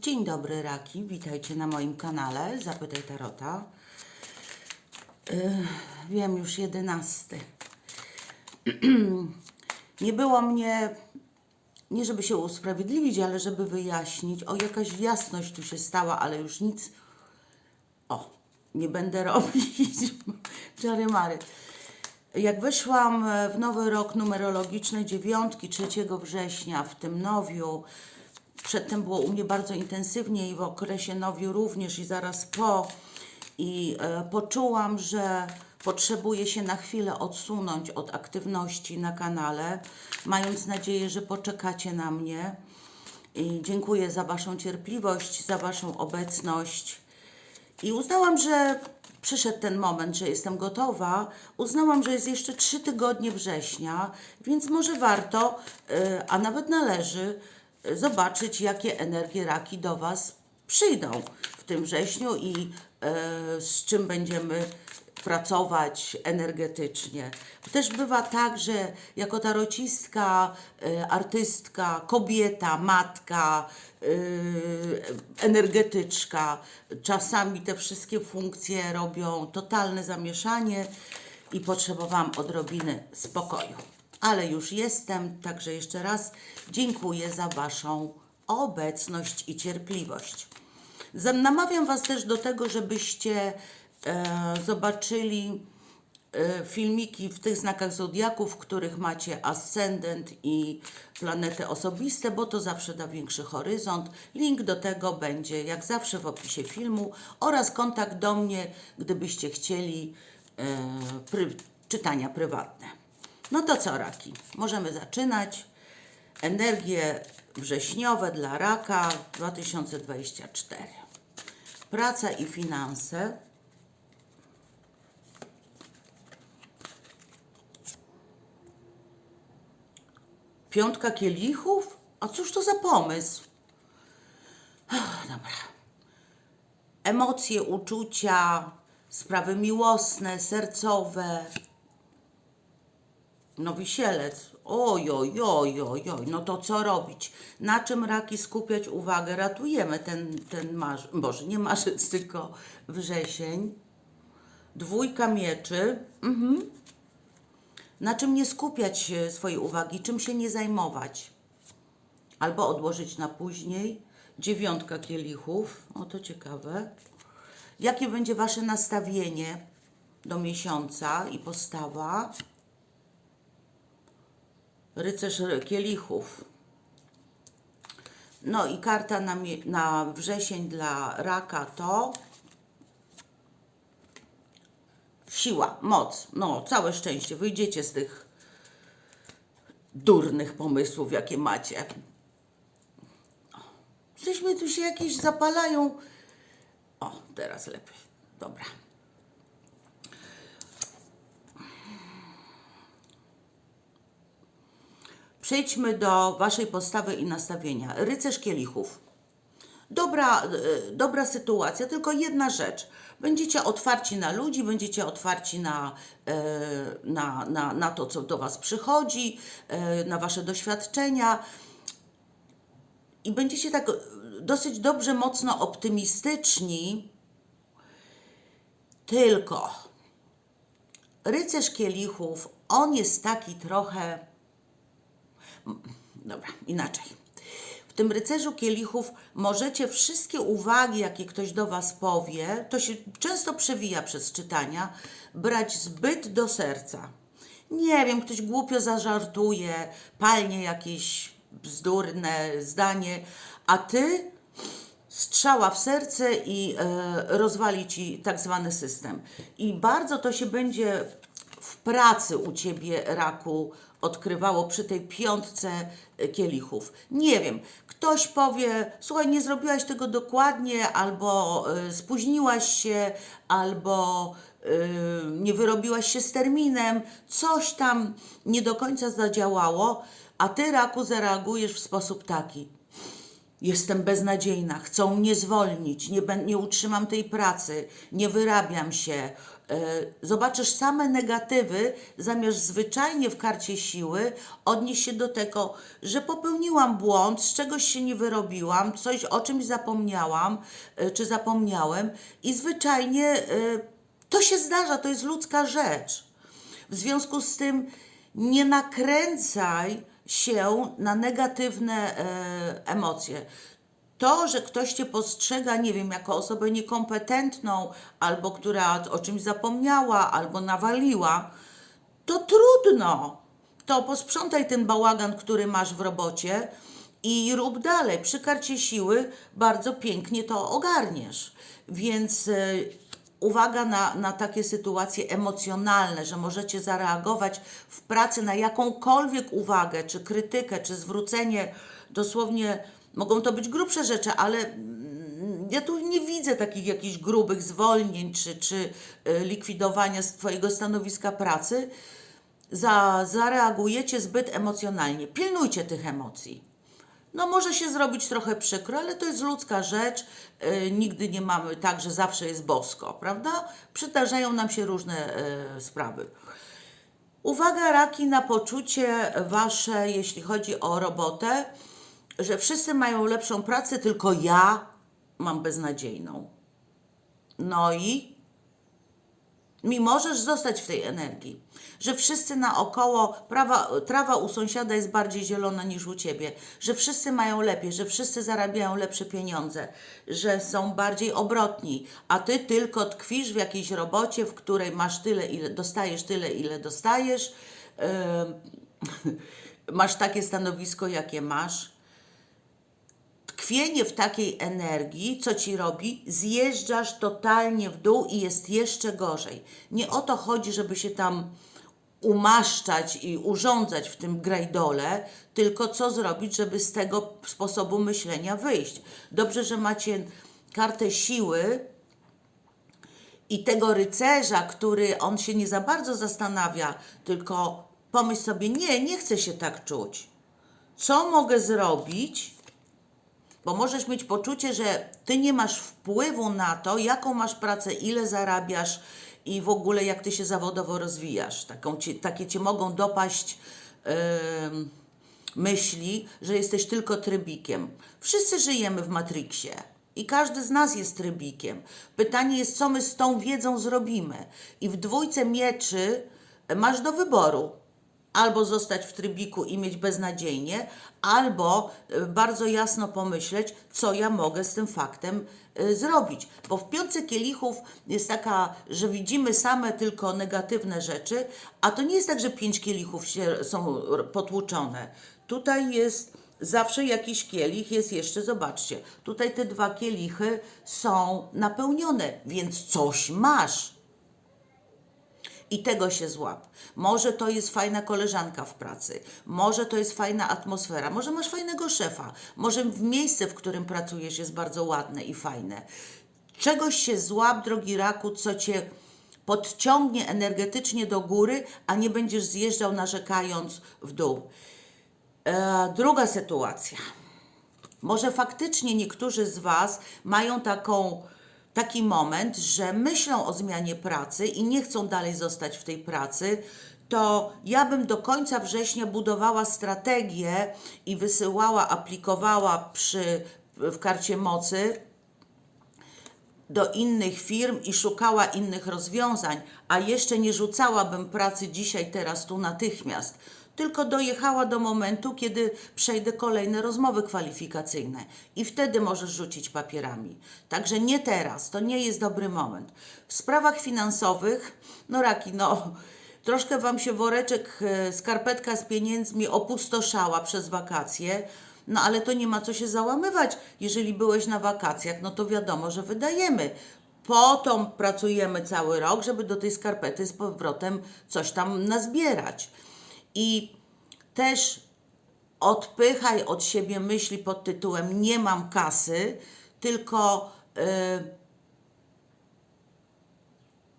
Dzień dobry Raki, witajcie na moim kanale Zapytaj Tarota. Yy, wiem, już jedenasty. Nie było mnie, nie żeby się usprawiedliwić, ale żeby wyjaśnić. O, jakaś jasność tu się stała, ale już nic. O, nie będę robić. Czary Mary. Jak weszłam e, w nowy rok numerologiczny dziewiątki 3 września w tym nowiu, przedtem było u mnie bardzo intensywnie i w okresie nowiu również i zaraz po i e, poczułam, że potrzebuję się na chwilę odsunąć od aktywności na kanale, mając nadzieję, że poczekacie na mnie. I dziękuję za Waszą cierpliwość, za Waszą obecność. I uznałam, że przyszedł ten moment, że jestem gotowa. Uznałam, że jest jeszcze trzy tygodnie września, więc może warto, y, a nawet należy zobaczyć, jakie energie raki do Was przyjdą w tym wrześniu i y, z czym będziemy pracować energetycznie. Też bywa tak, że jako tarocistka, y, artystka, kobieta, matka, y, energetyczka, czasami te wszystkie funkcje robią totalne zamieszanie i potrzebowałam odrobiny spokoju. Ale już jestem, także jeszcze raz dziękuję za Waszą obecność i cierpliwość. Namawiam Was też do tego, żebyście e, zobaczyli e, filmiki w tych znakach zodiaku, w których macie ascendent i planety osobiste, bo to zawsze da większy horyzont. Link do tego będzie jak zawsze w opisie filmu oraz kontakt do mnie, gdybyście chcieli e, pry, czytania prywatne. No to co, Raki? Możemy zaczynać. Energie wrześniowe dla Raka 2024. Praca i finanse. Piątka kielichów? A cóż to za pomysł? Ach, Dobra. Emocje, uczucia, sprawy miłosne, sercowe. No wisielec. Oj, oj, oj, oj, oj. No to co robić? Na czym raki skupiać uwagę? Ratujemy ten, ten marz... Boże, nie marzec, tylko wrzesień. Dwójka mieczy. Mhm. Na czym nie skupiać e, swojej uwagi? Czym się nie zajmować? Albo odłożyć na później. Dziewiątka kielichów. O, to ciekawe. Jakie będzie Wasze nastawienie do miesiąca i postawa? Rycerz kielichów. No i karta na, na wrzesień dla raka to siła, moc, no całe szczęście. Wyjdziecie z tych durnych pomysłów, jakie macie. Mi tu się jakieś zapalają. O, teraz lepiej. Dobra. Przejdźmy do Waszej postawy i nastawienia. Rycerz kielichów. Dobra, e, dobra sytuacja, tylko jedna rzecz. Będziecie otwarci na ludzi, będziecie otwarci na, e, na, na, na to, co do Was przychodzi, e, na Wasze doświadczenia i będziecie tak dosyć dobrze, mocno optymistyczni. Tylko rycerz kielichów, on jest taki trochę Dobra, inaczej. W tym rycerzu kielichów możecie wszystkie uwagi, jakie ktoś do Was powie, to się często przewija przez czytania, brać zbyt do serca. Nie wiem, ktoś głupio zażartuje, palnie jakieś bzdurne zdanie, a Ty strzała w serce i e, rozwali ci tak zwany system. I bardzo to się będzie w pracy u ciebie, raku, odkrywało przy tej piątce e, kielichów. Nie wiem, ktoś powie, słuchaj, nie zrobiłaś tego dokładnie, albo e, spóźniłaś się, albo e, nie wyrobiłaś się z terminem, coś tam nie do końca zadziałało, a ty, raku, zareagujesz w sposób taki. Jestem beznadziejna, chcą mnie zwolnić, nie, nie utrzymam tej pracy, nie wyrabiam się, zobaczysz same negatywy, zamiast zwyczajnie w karcie siły odnieść się do tego, że popełniłam błąd, z czegoś się nie wyrobiłam, coś o czymś zapomniałam, e, czy zapomniałem i zwyczajnie e, to się zdarza, to jest ludzka rzecz. W związku z tym nie nakręcaj się na negatywne e, emocje. To, że ktoś cię postrzega, nie wiem, jako osobę niekompetentną, albo która o czymś zapomniała, albo nawaliła, to trudno. To posprzątaj ten bałagan, który masz w robocie i rób dalej. Przy karcie siły bardzo pięknie to ogarniesz. Więc e, uwaga na, na takie sytuacje emocjonalne, że możecie zareagować w pracy na jakąkolwiek uwagę, czy krytykę, czy zwrócenie dosłownie. Mogą to być grubsze rzeczy, ale mm, ja tu nie widzę takich jakichś grubych zwolnień czy, czy e, likwidowania z Twojego stanowiska pracy. Za, zareagujecie zbyt emocjonalnie. Pilnujcie tych emocji. No może się zrobić trochę przykro, ale to jest ludzka rzecz. Yy, nigdy nie mamy tak, że zawsze jest bosko, prawda? Przydarzają nam się różne yy, sprawy. Uwaga raki na poczucie wasze, jeśli chodzi o robotę, że wszyscy mają lepszą pracę, tylko ja mam beznadziejną. No i mi możesz zostać w tej energii, że wszyscy naokoło, prawa, trawa u sąsiada jest bardziej zielona niż u ciebie, że wszyscy mają lepiej, że wszyscy zarabiają lepsze pieniądze, że są bardziej obrotni, a ty tylko tkwisz w jakiejś robocie, w której masz tyle, ile dostajesz, tyle, ile dostajesz, yy, masz takie stanowisko, jakie masz tkwienie w takiej energii, co ci robi? Zjeżdżasz totalnie w dół i jest jeszcze gorzej. Nie o to chodzi, żeby się tam umaszczać i urządzać w tym grajdole, tylko co zrobić, żeby z tego sposobu myślenia wyjść. Dobrze, że macie kartę siły i tego rycerza, który on się nie za bardzo zastanawia, tylko pomyśl sobie, nie, nie chcę się tak czuć. Co mogę zrobić, bo możesz mieć poczucie, że ty nie masz wpływu na to, jaką masz pracę, ile zarabiasz i w ogóle jak ty się zawodowo rozwijasz. Taką ci, takie cię mogą dopaść yy, myśli, że jesteś tylko trybikiem. Wszyscy żyjemy w Matrixie. I każdy z nas jest trybikiem. Pytanie jest, co my z tą wiedzą zrobimy. I w dwójce mieczy masz do wyboru albo zostać w trybiku i mieć beznadziejnie, albo y, bardzo jasno pomyśleć, co ja mogę z tym faktem y, zrobić. Bo w piątce kielichów jest taka, że widzimy same tylko negatywne rzeczy, a to nie jest tak, że pięć kielichów się, są potłuczone. Tutaj jest zawsze jakiś kielich, jest jeszcze, zobaczcie, tutaj te dwa kielichy są napełnione, więc coś masz i tego się złap. Może to jest fajna koleżanka w pracy, może to jest fajna atmosfera, może masz fajnego szefa, może w miejsce, w którym pracujesz jest bardzo ładne i fajne. Czegoś się złap, drogi raku, co cię podciągnie energetycznie do góry, a nie będziesz zjeżdżał narzekając w dół. E, druga sytuacja. Może faktycznie niektórzy z Was mają taką taki moment, że myślą o zmianie pracy i nie chcą dalej zostać w tej pracy, to ja bym do końca września budowała strategię i wysyłała, aplikowała przy, w karcie mocy do innych firm i szukała innych rozwiązań, a jeszcze nie rzucałabym pracy dzisiaj, teraz, tu natychmiast tylko dojechała do momentu, kiedy przejdę kolejne rozmowy kwalifikacyjne i wtedy możesz rzucić papierami. Także nie teraz, to nie jest dobry moment. W sprawach finansowych, no raki, no troszkę Wam się woreczek, e, skarpetka z pieniędzmi opustoszała przez wakacje, no ale to nie ma co się załamywać. Jeżeli byłeś na wakacjach, no to wiadomo, że wydajemy. Po to pracujemy cały rok, żeby do tej skarpety z powrotem coś tam nazbierać. I też odpychaj od siebie myśli pod tytułem nie mam kasy, tylko yy,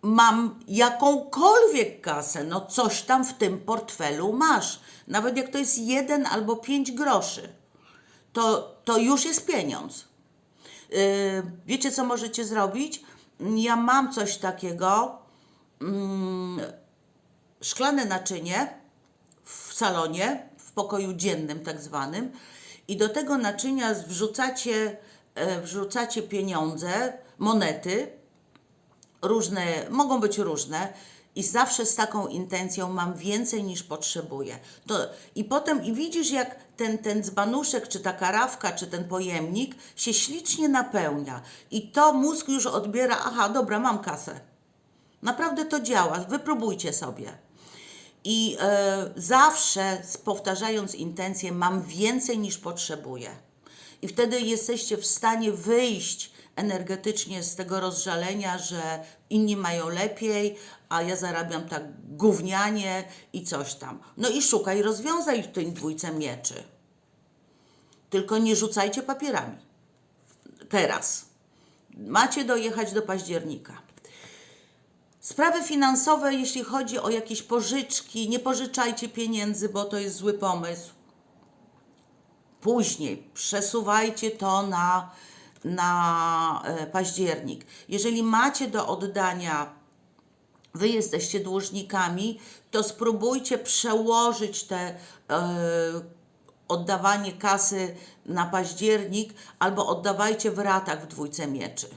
mam jakąkolwiek kasę, no coś tam w tym portfelu masz. Nawet jak to jest jeden albo pięć groszy, to, to już jest pieniądz. Yy, wiecie, co możecie zrobić? Ja mam coś takiego, mm, szklane naczynie salonie, w pokoju dziennym tak zwanym i do tego naczynia wrzucacie, e, wrzucacie pieniądze, monety, różne, mogą być różne i zawsze z taką intencją mam więcej niż potrzebuję. To, I potem i widzisz, jak ten, ten dzbanuszek, czy ta karawka, czy ten pojemnik się ślicznie napełnia. I to mózg już odbiera, aha, dobra, mam kasę. Naprawdę to działa, wypróbujcie sobie. I e, zawsze powtarzając intencję, mam więcej niż potrzebuję. I wtedy jesteście w stanie wyjść energetycznie z tego rozżalenia, że inni mają lepiej, a ja zarabiam tak gównianie i coś tam. No i szukaj rozwiązań w tej dwójce mieczy. Tylko nie rzucajcie papierami. Teraz. Macie dojechać do października. Sprawy finansowe, jeśli chodzi o jakieś pożyczki, nie pożyczajcie pieniędzy, bo to jest zły pomysł. Później przesuwajcie to na, na e, październik. Jeżeli macie do oddania, wy jesteście dłużnikami, to spróbujcie przełożyć te e, oddawanie kasy na październik albo oddawajcie w ratach w dwójce mieczy.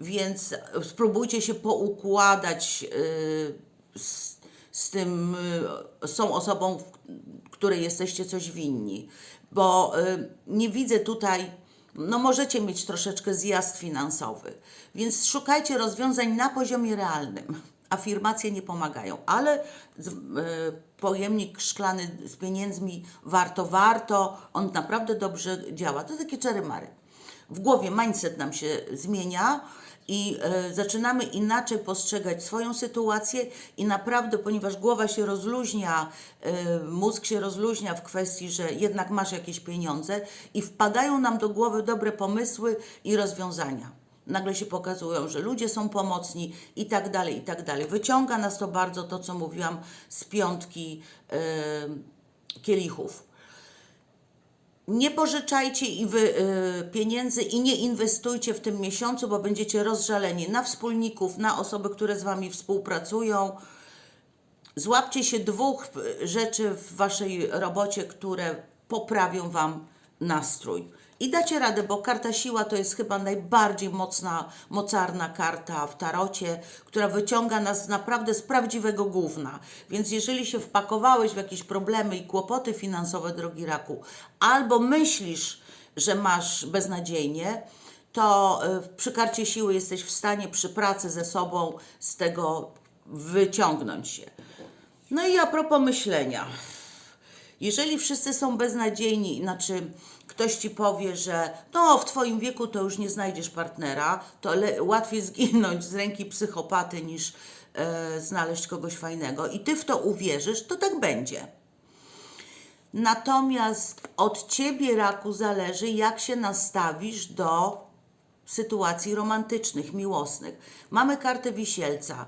Więc spróbujcie się poukładać y, z, z tym, y, z tą osobą, której jesteście coś winni. Bo y, nie widzę tutaj, no możecie mieć troszeczkę zjazd finansowy. Więc szukajcie rozwiązań na poziomie realnym. Afirmacje nie pomagają, ale y, pojemnik szklany z pieniędzmi warto, warto, on naprawdę dobrze działa. To takie czary-mary w głowie mindset nam się zmienia i e, zaczynamy inaczej postrzegać swoją sytuację i naprawdę, ponieważ głowa się rozluźnia, e, mózg się rozluźnia w kwestii, że jednak masz jakieś pieniądze i wpadają nam do głowy dobre pomysły i rozwiązania. Nagle się pokazują, że ludzie są pomocni i tak dalej, i tak dalej. Wyciąga nas to bardzo to, co mówiłam z piątki e, kielichów nie pożyczajcie i wy, y, pieniędzy i nie inwestujcie w tym miesiącu, bo będziecie rozżaleni na wspólników, na osoby, które z Wami współpracują. Złapcie się dwóch y, rzeczy w Waszej robocie, które poprawią Wam nastrój. I dacie radę, bo karta siła to jest chyba najbardziej mocna, mocarna karta w tarocie, która wyciąga nas naprawdę z prawdziwego gówna. Więc jeżeli się wpakowałeś w jakieś problemy i kłopoty finansowe, drogi raku, albo myślisz, że masz beznadziejnie, to y, przy karcie siły jesteś w stanie przy pracy ze sobą z tego wyciągnąć się. No i a propos myślenia. Jeżeli wszyscy są beznadziejni, znaczy ktoś ci powie, że no w twoim wieku to już nie znajdziesz partnera, to łatwiej zginąć z ręki psychopaty niż e, znaleźć kogoś fajnego i ty w to uwierzysz, to tak będzie. Natomiast od ciebie, raku, zależy, jak się nastawisz do sytuacji romantycznych, miłosnych. Mamy kartę wisielca.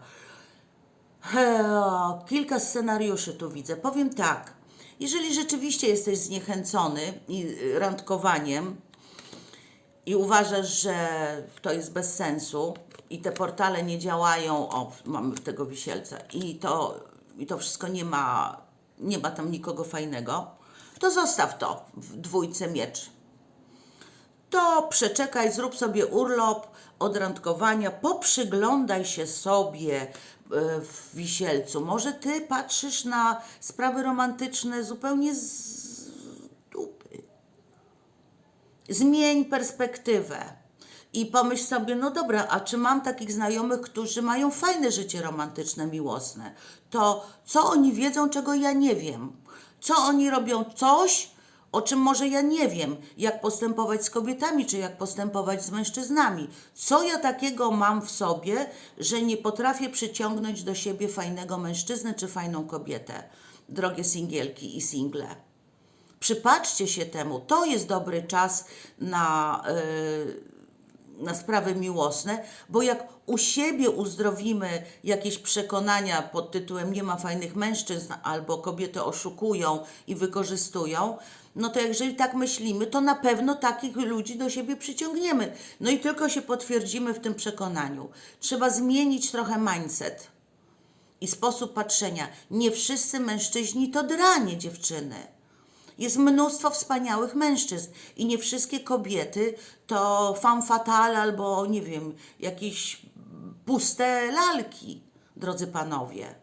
Kilka scenariuszy tu widzę. Powiem tak. Jeżeli rzeczywiście jesteś zniechęcony y, randkowaniem i uważasz, że to jest bez sensu i te portale nie działają, o, mamy tego wisielca i to, i to wszystko nie ma, nie ma tam nikogo fajnego, to zostaw to w dwójce mieczy to przeczekaj, zrób sobie urlop od randkowania, poprzyglądaj się sobie w wisielcu. Może ty patrzysz na sprawy romantyczne zupełnie z dupy. Zmień perspektywę. I pomyśl sobie, no dobra, a czy mam takich znajomych, którzy mają fajne życie romantyczne, miłosne? To co oni wiedzą, czego ja nie wiem? Co oni robią coś, o czym może ja nie wiem? Jak postępować z kobietami, czy jak postępować z mężczyznami? Co ja takiego mam w sobie, że nie potrafię przyciągnąć do siebie fajnego mężczyznę, czy fajną kobietę? Drogie singielki i single. Przypatrzcie się temu. To jest dobry czas na. Yy, na sprawy miłosne, bo jak u siebie uzdrowimy jakieś przekonania pod tytułem nie ma fajnych mężczyzn albo kobiety oszukują i wykorzystują, no to jeżeli tak myślimy, to na pewno takich ludzi do siebie przyciągniemy. No i tylko się potwierdzimy w tym przekonaniu. Trzeba zmienić trochę mindset i sposób patrzenia. Nie wszyscy mężczyźni to dranie dziewczyny. Jest mnóstwo wspaniałych mężczyzn i nie wszystkie kobiety to femme fatale albo nie wiem, jakieś puste lalki, drodzy panowie.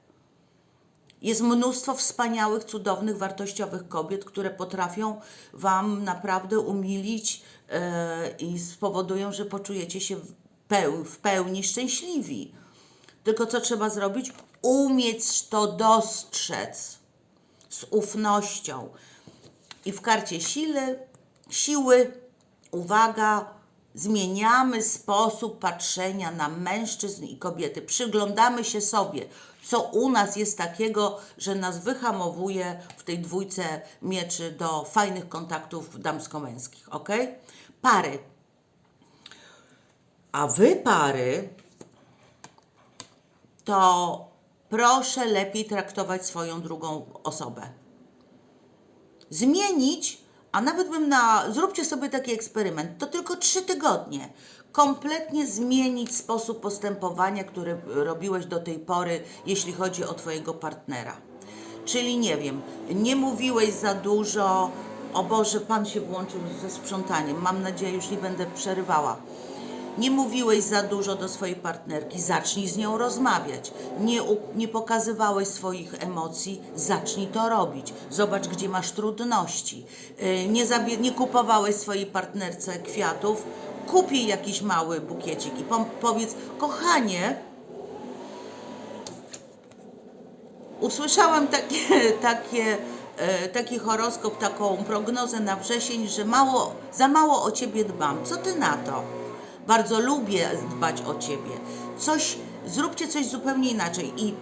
Jest mnóstwo wspaniałych, cudownych, wartościowych kobiet, które potrafią Wam naprawdę umilić e, i spowodują, że poczujecie się w pełni szczęśliwi. Tylko co trzeba zrobić? Umieć to dostrzec z ufnością. I w karcie siły, siły, uwaga, zmieniamy sposób patrzenia na mężczyzn i kobiety. Przyglądamy się sobie, co u nas jest takiego, że nas wyhamowuje w tej dwójce mieczy do fajnych kontaktów damsko-męskich, ok? Pary. A wy pary, to proszę lepiej traktować swoją drugą osobę zmienić, a nawet bym na. Zróbcie sobie taki eksperyment. To tylko trzy tygodnie. Kompletnie zmienić sposób postępowania, który robiłeś do tej pory, jeśli chodzi o Twojego partnera. Czyli nie wiem, nie mówiłeś za dużo. O Boże, Pan się włączył ze sprzątaniem. Mam nadzieję, już nie będę przerywała. Nie mówiłeś za dużo do swojej partnerki, zacznij z nią rozmawiać. Nie, nie pokazywałeś swoich emocji, zacznij to robić. Zobacz, gdzie masz trudności. Yy, Nie, nie kupowałeś swojej partnerce kwiatów, kup jej jakiś mały bukiecik i powiedz, kochanie, usłyszałam takie, takie, e, taki horoskop, taką prognozę na wrzesień, że mało, za mało o ciebie dbam. Co ty na to? Bardzo lubię dbać o ciebie. Coś, zróbcie coś zupełnie inaczej i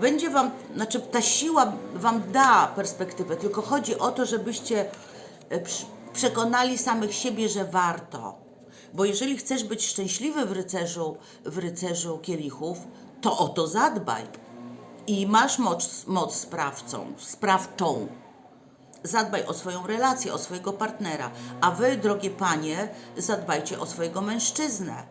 będzie wam, znaczy ta siła wam da perspektywę, tylko chodzi o to, żebyście e, przekonali samych siebie, że warto. Bo jeżeli chcesz być szczęśliwy w rycerzu, w rycerzu kielichów, to o to zadbaj. I masz moc, moc sprawcą, sprawczą. Zadbaj o swoją relację, o swojego partnera. A wy, drogie panie, zadbajcie o swojego mężczyznę.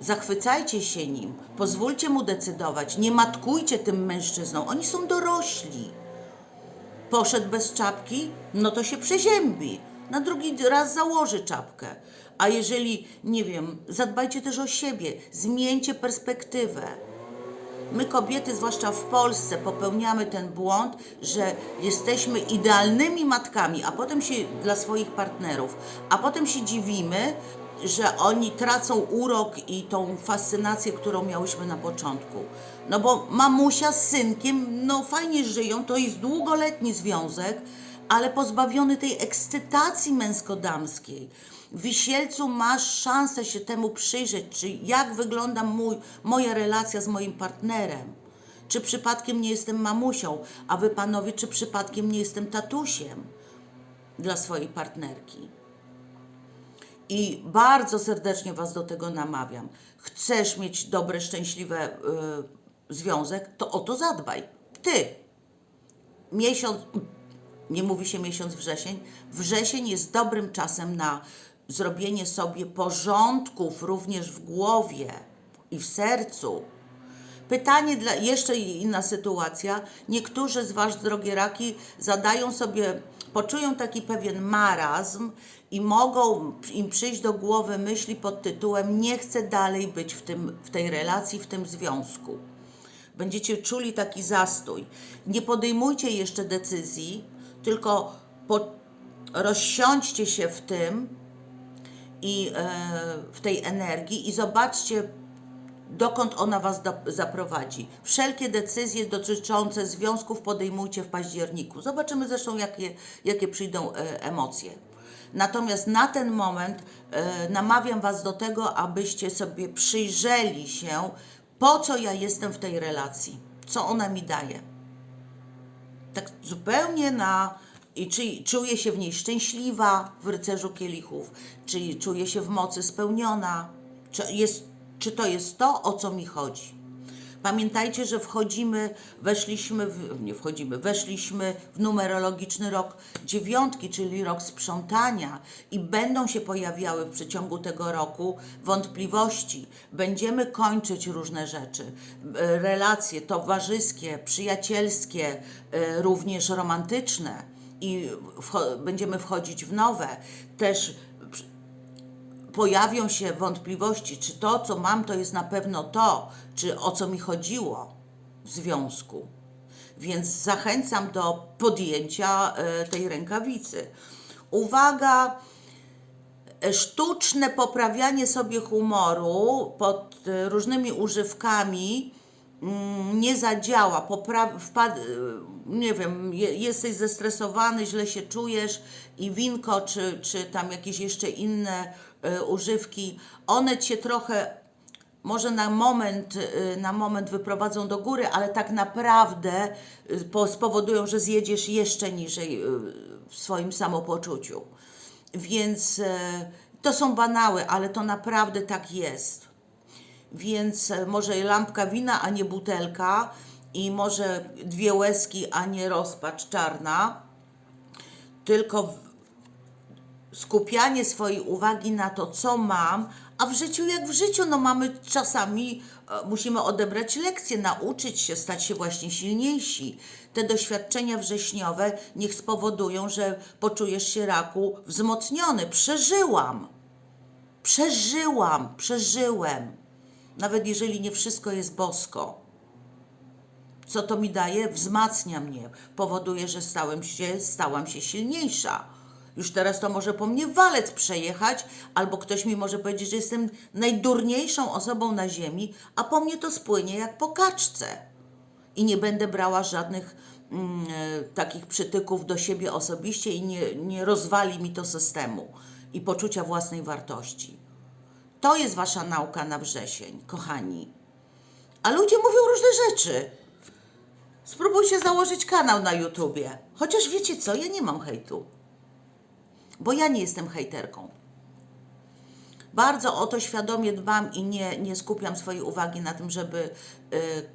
Zachwycajcie się nim, pozwólcie mu decydować, nie matkujcie tym mężczyznom, oni są dorośli. Poszedł bez czapki, no to się przeziębi. Na drugi raz założy czapkę. A jeżeli, nie wiem, zadbajcie też o siebie, zmieńcie perspektywę. My kobiety, zwłaszcza w Polsce, popełniamy ten błąd, że jesteśmy idealnymi matkami, a potem się dla swoich partnerów, a potem się dziwimy, że oni tracą urok i tą fascynację, którą miałyśmy na początku. No bo mamusia z synkiem, no fajnie żyją, to jest długoletni związek, ale pozbawiony tej ekscytacji męsko-damskiej. W Wisielcu masz szansę się temu przyjrzeć, czy jak wygląda mój, moja relacja z moim partnerem. Czy przypadkiem nie jestem mamusią, a wy panowie, czy przypadkiem nie jestem tatusiem dla swojej partnerki. I bardzo serdecznie Was do tego namawiam. Chcesz mieć dobry, szczęśliwy y, związek, to o to zadbaj. Ty, miesiąc, nie mówi się miesiąc wrzesień, wrzesień jest dobrym czasem na zrobienie sobie porządków również w głowie i w sercu. Pytanie dla, jeszcze inna sytuacja. Niektórzy z Was, drogie raki, zadają sobie, poczują taki pewien marazm i mogą im przyjść do głowy myśli pod tytułem nie chcę dalej być w, tym, w tej relacji, w tym związku będziecie czuli taki zastój. Nie podejmujcie jeszcze decyzji, tylko po, rozsiądźcie się w tym i e, w tej energii i zobaczcie, dokąd ona Was zaprowadzi. Wszelkie decyzje dotyczące związków podejmujcie w październiku. Zobaczymy zresztą, jakie, jakie przyjdą e, emocje. Natomiast na ten moment e, namawiam Was do tego, abyście sobie przyjrzeli się, po co ja jestem w tej relacji, co ona mi daje. Tak zupełnie na I czy czuję się w niej szczęśliwa w rycerzu kielichów? Czy czuję się w mocy spełniona? Czy, jest, czy to jest to, o co mi chodzi? Pamiętajcie, że wchodzimy, weszliśmy, w, nie wchodzimy, weszliśmy w numerologiczny rok dziewiątki, czyli rok sprzątania i będą się pojawiały w przeciągu tego roku wątpliwości. Będziemy kończyć różne rzeczy, e, relacje towarzyskie, przyjacielskie, e, również romantyczne i wcho- będziemy wchodzić w nowe. Też pojawią się wątpliwości, czy to, co mam, to jest na pewno to, czy o co mi chodziło w związku. Więc zachęcam do podjęcia e, tej rękawicy. Uwaga, e, sztuczne poprawianie sobie humoru pod e, różnymi używkami nie zadziała. Popra- wpad- e, nie wiem, je- jesteś zestresowany, źle się czujesz i winko, czy, czy tam jakieś jeszcze inne e, używki, one cię trochę może na moment, y, na moment wyprowadzą do góry, ale tak naprawdę y, po- spowodują, że zjedziesz jeszcze niżej y, w swoim samopoczuciu. Więc e, to są banały, ale to naprawdę tak jest. Więc e, może lampka wina, a nie butelka i może dwie łezki, a nie rozpacz czarna, tylko skupianie swojej uwagi na to, co mam, a w życiu jak w życiu, no mamy czasami, e, musimy odebrać lekcje, nauczyć się, stać się właśnie silniejsi. Te doświadczenia wrześniowe niech spowodują, że poczujesz się raku wzmocniony. Przeżyłam. Przeżyłam, przeżyłem. Nawet jeżeli nie wszystko jest bosko. Co to mi daje? Wzmacnia mnie, powoduje, że stałem się, stałam się silniejsza. Już teraz to może po mnie walec przejechać, albo ktoś mi może powiedzieć, że jestem najdurniejszą osobą na ziemi, a po mnie to spłynie jak po kaczce. I nie będę brała żadnych mm, e, takich przytyków do siebie osobiście i nie, nie rozwali mi to systemu i poczucia własnej wartości. To jest wasza nauka na wrzesień, kochani. A ludzie mówią różne rzeczy. Spróbujcie założyć kanał na YouTubie. Chociaż wiecie co, ja nie mam hejtu. Bo ja nie jestem hejterką. Bardzo o to świadomie dbam i nie, nie skupiam swojej uwagi na tym, żeby y,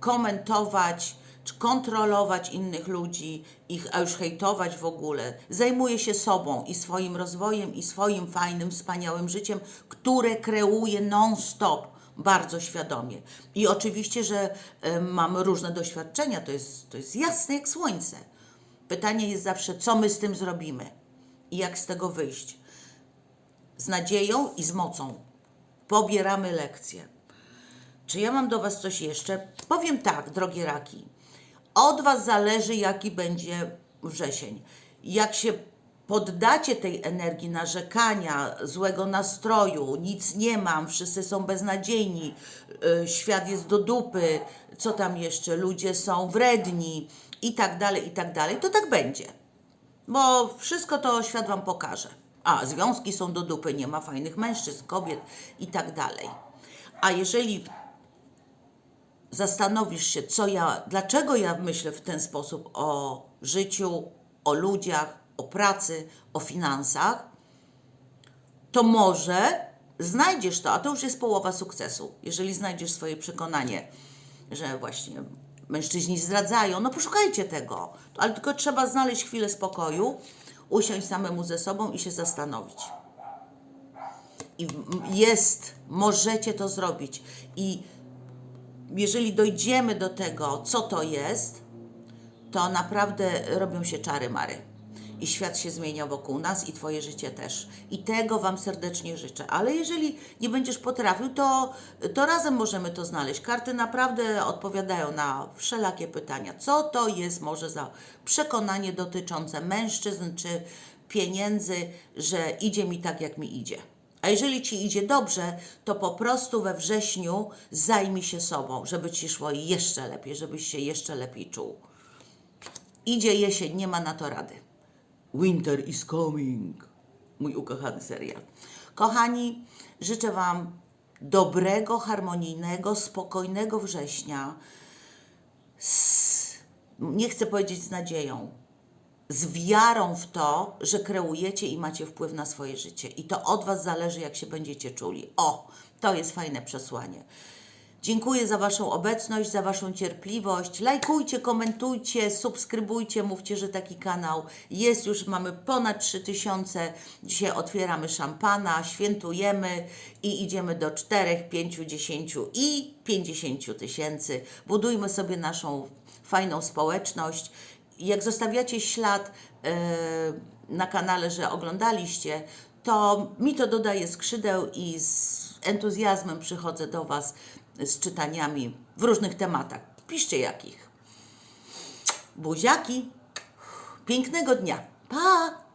komentować kontrolować innych ludzi, ich, a już hejtować w ogóle. Zajmuję się sobą i swoim rozwojem, i swoim fajnym, wspaniałym życiem, które kreuję non-stop, bardzo świadomie. I oczywiście, że y, mam różne doświadczenia, to jest, to jest jasne jak słońce. Pytanie jest zawsze, co my z tym zrobimy i jak z tego wyjść. Z nadzieją i z mocą. Pobieramy lekcje. Czy ja mam do Was coś jeszcze? Powiem tak, drogie raki. Od Was zależy, jaki będzie wrzesień. Jak się poddacie tej energii narzekania, złego nastroju, nic nie mam, wszyscy są beznadziejni, y, świat jest do dupy, co tam jeszcze, ludzie są wredni i tak dalej, i tak dalej, to tak będzie. Bo wszystko to świat Wam pokaże. A, związki są do dupy, nie ma fajnych mężczyzn, kobiet i tak dalej. A jeżeli zastanowisz się, co ja, dlaczego ja myślę w ten sposób o życiu, o ludziach, o pracy, o finansach, to może znajdziesz to, a to już jest połowa sukcesu. Jeżeli znajdziesz swoje przekonanie, że właśnie mężczyźni zdradzają, no poszukajcie tego. Ale tylko trzeba znaleźć chwilę spokoju, usiąść samemu ze sobą i się zastanowić. I jest, możecie to zrobić. I jeżeli dojdziemy do tego, co to jest, to naprawdę robią się czary mary. I świat się zmienia wokół nas i Twoje życie też. I tego Wam serdecznie życzę. Ale jeżeli nie będziesz potrafił, to, to razem możemy to znaleźć. Karty naprawdę odpowiadają na wszelakie pytania. Co to jest może za przekonanie dotyczące mężczyzn czy pieniędzy, że idzie mi tak, jak mi idzie. A jeżeli Ci idzie dobrze, to po prostu we wrześniu zajmij się sobą, żeby Ci szło jeszcze lepiej, żebyś się jeszcze lepiej czuł. Idzie jesień, nie ma na to rady. Winter is coming. Mój ukochany serial. Kochani, życzę Wam dobrego, harmonijnego, spokojnego września. Z, nie chcę powiedzieć z nadzieją, z wiarą w to, że kreujecie i macie wpływ na swoje życie. I to od Was zależy, jak się będziecie czuli. O, to jest fajne przesłanie. Dziękuję za Waszą obecność, za Waszą cierpliwość. Lajkujcie, komentujcie, subskrybujcie, mówcie, że taki kanał jest. Już mamy ponad 3000. Dzisiaj otwieramy szampana, świętujemy i idziemy do 4, 5, 10 i 50 tysięcy. Budujmy sobie naszą fajną społeczność. Jak zostawiacie ślad e, na kanale, że oglądaliście, to mi to dodaje skrzydeł i z entuzjazmem przychodzę do Was z czytaniami w różnych tematach. Piszcie jakich. Buziaki. Pięknego dnia. Pa!